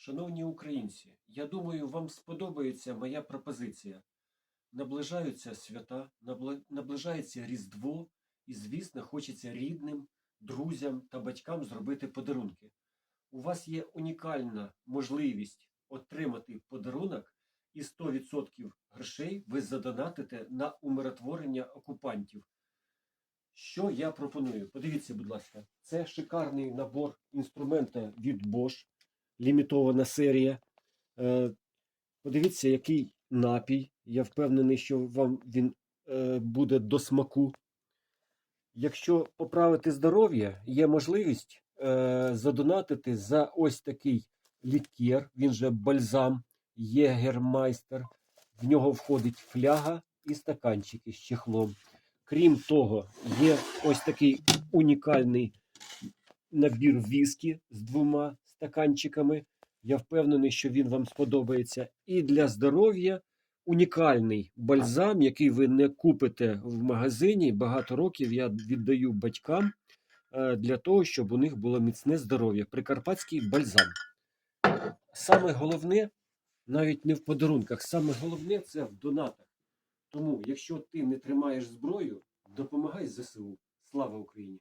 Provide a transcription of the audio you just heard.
Шановні українці, я думаю, вам сподобається моя пропозиція. Наближаються свята, наближається Різдво, і, звісно, хочеться рідним, друзям та батькам зробити подарунки. У вас є унікальна можливість отримати подарунок, і 100% грошей ви задонатите на умиротворення окупантів. Що я пропоную? Подивіться, будь ласка, це шикарний набор інструмента від Bosch, лімітована серія. Е, Подивіться, який напій. Я впевнений, що вам він е, буде до смаку. Якщо поправити здоров'я, є можливість е, задонатити за ось такий лікер, він же бальзам, єгермайстер. В нього входить фляга і стаканчики з чехлом. Крім того, є ось такий унікальний набір віскі з двома стаканчиками. Я впевнений, що він вам сподобається. І для здоров'я унікальний бальзам, який ви не купите в магазині. Багато років я віддаю батькам е, для того, щоб у них було міцне здоров'я. Прикарпатський бальзам. Саме головне, навіть не в подарунках, саме головне це в донатах. Тому, якщо ти не тримаєш зброю, допомагай ЗСУ. Слава Україні!